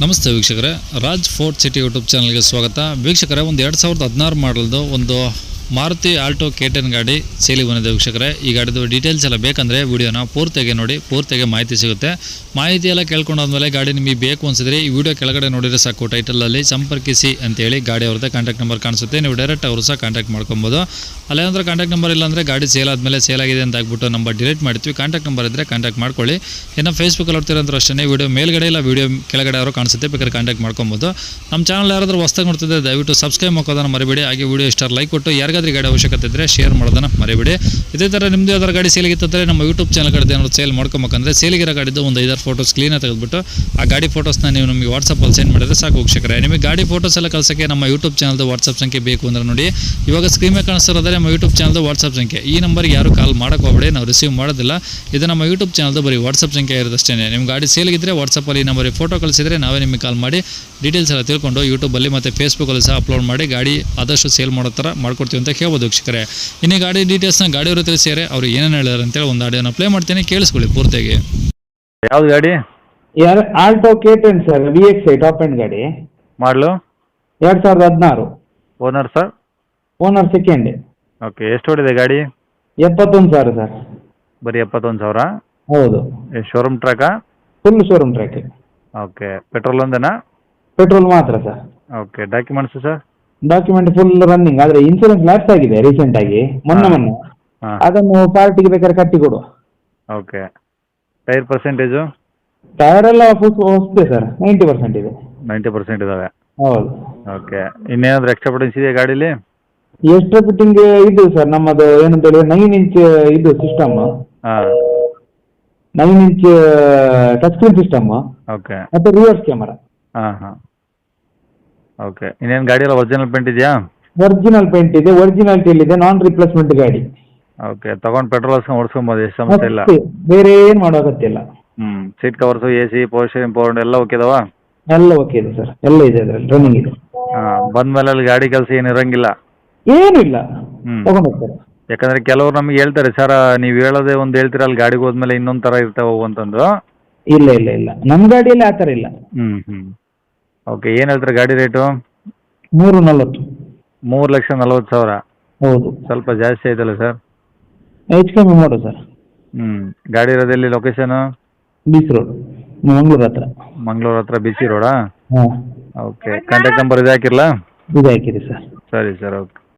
ನಮಸ್ತೆ ವೀಕ್ಷಕರೇ. Raj fort city YouTube ಚಾನಲ್ಗೆ ಸ್ವಾಗತ. ವೀಕ್ಷಕರೇ, ಒಂದು ಎರಡು ಸಾವಿರದ ಹದಿನಾರು ಮಾಡಲ್ದು ಒಂದು ಮಾರುತಿ ಆಲ್ಟೋ ಕೆ ಟೆನ್ ಗಾಡಿ ಸೇಲಿಗೆ ಬಂದಿದೆ ವೀಕ್ಷಕರೇ. ಈ ಗಾಡಿದು ಡೀಟೇಲ್ಸ್ ಎಲ್ಲ ಬೇಕಂದರೆ ವೀಡಿಯೋನ ಪೂರ್ತಿಯಾಗಿ ನೋಡಿ, ಪೂರ್ತಿಯಾಗಿ ಮಾಹಿತಿ ಸಿಗುತ್ತೆ. ಮಾಹಿತಿ ಎಲ್ಲ ಕೇಳ್ಕೊಂಡಾದ್ಮೇಲೆ ಗಾಡಿ ನಿಮಗೆ ಬೇಕು ಅನಿಸಿದ್ರೆ ಈ ವಿಡಿಯೋ ಕೆಳಗಡೆ ನೋಡಿದರೆ ಸಾಕು. ಟೈಟಲಲ್ಲಿ ಸಂಪರ್ಕಿಸಿ ಅಂತೇಳಿ ಗಾಡಿ ಅವ್ರದ್ದೇ ಕಾಂಟ್ಯಾಕ್ಟ್ ನಂಬರ್ ಕಾಣಿಸುತ್ತೆ. ನೀವು ಡೈರೆಕ್ಟ್ ಅವರು ಸಹ ಕಾಂಟ್ಯಾಕ್ಟ್ ಮಾಡ್ಕೊಬೋದು. ಅಲ್ಲೇನಾದ್ರೂ ಕಾಂಟ್ಯಾಕ್ಟ್ ನಂಬರ್ ಇಲ್ಲಾಂದರೆ ಗಾಡಿ ಸೇಲ್ ಆದಮೇಲೆ ಸೇಲ್ ಆಗಿದೆ ಅಂತ ಆಗ್ಬಿಟ್ಟು ನಂಬರ್ ಡಿಲೀಟ್ ಮಾಡ್ತೀವಿ ಕಾಂಟ್ಯಾಕ್ಟ್ ನಂಬರ್ ಇದ್ದರೆ ಕಾಂಟ್ಯಾಕ್ಟ್ ಮಾಡ್ಕೊಳ್ಳಿ. ಇನ್ನು ಫೇಸ್ಬುಕ್ಕಲ್ಲಿ ನೋಡ್ತಿರೋಂಥ ಅಷ್ಟೇ ವಿಡಿಯೋ ಮೇಲ್ಗಡೆ ಇಲ್ಲ, ವೀಡಿಯೋ ಕೆಳಗಡೆ ಅವರು ಕಾಣಿಸುತ್ತೆ, ಬೇಕಾದ್ರೆ ಕಾಂಟ್ಯಾಕ್ಟ್ ಮಾಡ್ಕೊಬೋದು. ನಮ್ಮ ಚಾನಲ್ ಯಾರಾದರೂ ಹೊಸ್ದಾಗಿ ನೋಡ್ತಿದ್ದೆ ದಯವಿಟ್ಟು ಸಬ್ಸ್ಕ್ರೈಬ್ ಮಾಡ್ಕೋದನ್ನು ಮರಿಬೇಡಿ. ಹಾಗೆ ವೀಡಿಯೋ ಇಷ್ಟ ಲೈಕ್ ಕೊಟ್ಟು ಯಾರಿಗಾದ್ರೂ ಗಾಡಿ ಅವಶ್ಯಕತೆ ಇದ್ದರೆ ಶೇರ್ ಮಾಡೋದನ್ನ ಮರಿಬೇಡಿ. ಇದೇ ಥರ ನಿಮ್ಮದು ಯಾವ್ದಾರು ಗಾಡಿ ಸೇಲಿಗಿತ್ತಂದರೆ ನಮ್ಮ ಯೂಟ್ಯೂಬ್ ಚಾನಲ್ ಕಡೆ ಏನಾದ್ರು ಸೇಲ್ ಮಾಡ್ಕೊಬೇಕಂದ್ರೆ ಸೇಲಿಗಿರೋ ಗಾಡಿದ್ದು ಒಂದು ಐದಾರು ಫೋಟೋಸ್ ಕ್ಲೀನಾಗಿ ತೆಗೆದುಬಿಟ್ಟು ಆ ಗಾಡಿ ಫೋಟೋಸ್ನ ನೀವು ನಮಗೆ ವಾಟ್ಸಪ್ಪಲ್ಲಿ ಸೆಂಡ್ ಮಾಡಿದ್ರೆ ಸಾಕು ವೀಕ್ಷಕರೇ. ನಿಮಗೆ ಗಾಡಿ ಫೋಟೋಸ್ ಎಲ್ಲ ಕಳ್ಸೋಕ್ಕೆ ನಮ್ಮ ಯೂಟ್ಯೂಬ್ ಚಾನಲ್ದು ವಾಟ್ಸಪ್ ಸಂಖ್ಯೆ ಬೇಕು ಅಂದ್ರೆ ನೋಡಿ, ಇವಾಗ ಸ್ಕ್ರೀನ್ ಮೇಲೆ ಕಾಣಿಸ್ತಿರೋದ್ರೆ ನಮ್ಮ ಯೂಟ್ಯೂಬ್ ಚಾನಲ್ದು ವಾಟ್ಸಪ್ ಸಂಖ್ಯೆ. ಈ ನಂಬರ್ಗೆ ಯಾರು ಕಾಲ್ ಹೋಗಬೇಡಿ, ನಾವು ರಿಸೀವ್ ಮಾಡೋದಿಲ್ಲ. ಇದು ನಮ್ಮ ಯೂಟ್ಯೂಬ್ ಚಾನಲ್ದು ಬರೀ ವಾಟ್ಸಪ್ ಸಂಖ್ಯೆ ಇರೋದಷ್ಟೇ ನಿಮ್ಮ ಗಾಡಿ ಸೇಲಿಗಿದ್ರೆ ವಾಟ್ಸಪ್ಪಲ್ಲಿ ಅಲ್ಲಿ ನಂಬರಿಗೆ ಫೋಟೋ ಕಳಿಸಿದ್ರೆ ನಾವೇ ನಿಮಗೆ ಕಾಲ್ ಮಾಡಿ ಡೀಟೇಲ್ಸ್ ಎಲ್ಲ ತಿಳ್ಕೊಂಡು ಯೂಟ್ಯೂಬಲ್ಲಿ ಮತ್ತು ಫೇಸ್ಬುಕ್ಕಲ್ಲಿ ಸಹ ಅಪ್ಲೋಡ್ ಮಾಡಿ, ಗಾಡಿ ಆದಷ್ಟು ಸೇಲ್ ಮಾಡೋ ಥರ ಮಾಡ್ಕೊಡ್ತೀವಿ ಅಂತ ಕೇಳ್ಬೋದು ವೀಕ್ಷಕರೇ. ಗಾಡಿ ಈ ಗಾಡಿ ಡೀಟೇಲ್ಸ್ನ ಗಾಡಿಯವರು ತಿಳಿಸಿದರೆ ಅವ್ರು ಏನೇನು ಹೇಳಿದಾರೆ ಅಂತೇಳಿ ಒಂದು ಆಡಿಯೋನ ಪ್ಲೇ ಮಾಡ್ತೀನಿ. ಕೇಳಿಸ್ಕೊಳ್ಳಿ ಪೂರ್ತಿಯಾಗಿ. ಯಾವ್ದು ಗಾಡಿ? ಯಾರು Alto K ten sir V X I top end ಗಾಡಿ. ಮಾಡಲು? ಎರಡು ಸಾವಿರದ ಹದಿನಾರು. Owner sir owner second okay ಎಷ್ಟು ಹೊಡಿದೆ ಗಾಡಿ? ಎಪ್ಪತ್ತೊಂದು ಸಾವಿರ ಸರ್ ಬರೀ ಎಪ್ಪತ್ತೊಂದು ಸಾವಿರ? ಹೌದು. Showroom ಟ್ರ್ಯಾಕಾ full showroom track okay petrol ಒಂದೇನಾ? Petrol ಮಾತ್ರ sir okay documents sir document full running ಆದ್ರೆ ಇನ್ಸೂರೆನ್ಸ್ ಲ್ಯಾಪ್ಸ್ ಆಗಿದೆ ರೀಸೆಂಟ್ ಆಗಿ ಮೊನ್ನೆ ಮೊನ್ನೆ. ಹಾಂ. ಅದನ್ನು ಪಾರ್ಟಿಗೆ ಬೇಕಾದ್ರೆ ಕಟ್ಟಿ ಕೊಡು ಓಕೆ ಟೈರ್ ಪರ್ಸೆಂಟೇಜು ಟೈರ್ ಎಲ್ಲ ಫುಲ್ ಹೊಸ್ತೆ ಸರ್ ನೈಂಟಿ ಪರ್ಸೆಂಟ್ ಇದೆ. ನೈಂಟಿ ಪರ್ಸೆಂಟ್ ಇದ್ದಾವೆ ಹೌದು. ಓಕೆ ಇನ್ನೇನಾದರೂ ಎಕ್ಸ್ಟ್ರಾ ಫಿಟ್ಟಿಂಗ್ಸ್ ಇದೆಯಾ ಗಾಡೀಲಿ? ಎಷ್ಟು ಫಿಟ್ಟಿಂಗ್ ಇದು ಸರ್ ನಮ್ಮದು ಏನಂತ ಹೇಳಿದ್ರೆ ನೈನ್ ಇಂಚ್ ಇದು ಸಿಸ್ಟಮ್ ಹಾಂ. Nine inch touch screen system okay ಮತ್ತೆ ರಿವರ್ಸ್ ಕ್ಯಾಮರಾ ಹಾಂ ಹಾಂ. ಓಕೆ ಇನ್ನೇನು ಗಾಡಿ ಎಲ್ಲ ಒರಿಜಿನಲ್ ಪೇಂಟ್ ಇದೆಯಾ? ಒರಿಜಿನಲ್ ಪೇಂಟ್ ಇದೆ ಒರಿಜಿನಾಲಿಟಿ ಇದೆ ನಾನ್ ರಿಪ್ಲೇಸ್ಮೆಂಟ್ ಗಾಡಿ. ಓಕೆ ತಗೊಂಡ್ ಪೆಟ್ರೋಲ್ ಹಾಕ್ಸ್ಕೊಂಡು ಓಡಿಸ್ಕೊಬೋದು ಎಷ್ಟು ಸಮಸ್ಯೆ ಇಲ್ಲ. ಅಷ್ಟೇ. ಬೇರೆ ಏನು ಮಾಡೋ ಅಗತ್ಯ ಇಲ್ಲ. ಹ್ಞೂ ಸೀಟ್ ಕವರ್ಸು ಎ ಸಿ ಪೋಸ್ಟರಿಂಗ್ ಪವರ್ ಎಲ್ಲ ಓಕೆ ಇದಾವಾ ಎಲ್ಲ ಓಕೆ ಇದೆ ಸರ್ ಎಲ್ಲ ಇದೆ ಅದರಲ್ಲಿ ರನ್ನಿಂಗ್ ಇದೆ. ಹಾಂ ಬಂದಮೇಲೆ ಅಲ್ಲಿ ಗಾಡಿ ಕೆಲಸ ಏನು ಇರಂಗಿಲ್ಲ. ಏನಿಲ್ಲ ಹ್ಮ್. ತಗೊಂಡು ಹೋಗ್ತಾರೆ. ಯಾಕಂದ್ರೆ ಕೆಲವರು ನಮ್ಗೆ ಹೇಳ್ತಾರೆ ಸರ್ ನೀವು ಹೇಳೋದೇ ಒಂದ್ ಹೇಳ್ತೀರ ಅಲ್ಲಿ ಗಾಡಿಗೆ ಹೋದ್ಮೇಲೆ ಇನ್ನೊಂದು ತರ ಇರ್ತಾವೆ ಅಂತಂದು. ಇಲ್ಲ ಇಲ್ಲ ಇಲ್ಲ. ನಮ್ಮ ಗಾಡಿಯಲ್ಲಿ ಆ ಥರ ಇಲ್ಲ. ಹ್ಮ್ ಹ್ಞೂ ಓಕೆ ಏನು ಹೇಳ್ತಾರೆ ಗಾಡಿ ರೇಟು? ಮೂರು ನಲ್ವತ್ತು. ಮೂರು ಲಕ್ಷ ನಲ್ವತ್ತು ಸಾವಿರ? ಹೌದು. ಸ್ವಲ್ಪ ಜಾಸ್ತಿ ಆಯ್ತಲ್ಲ ಸರ್? ಹೆಚ್ಚು ಕಮ್ಮಿ ಮಾಡು ಸರ್. ಹ್ಞೂ ಗಾಡಿ ಇರೋದೆಲ್ಲಿ ಲೊಕೇಶನು ಬೀಚ್ ರೋಡ್ ಮಂಗಳೂರು ಹತ್ರ. ಮಂಗ್ಳೂರ್ ಹತ್ರ ಬಿ ಸಿ ರೋಡಾ? ಹಾಂ. ಓಕೆ ಕಾಂಟ್ಯಾಕ್ಟ್ ನಂಬರ್ ಇದು ಹಾಕಿರಲಾ? ಇದು ಹಾಕಿರಿ ಸರ್. ಸರಿ ಸರ್ ಓಕೆ.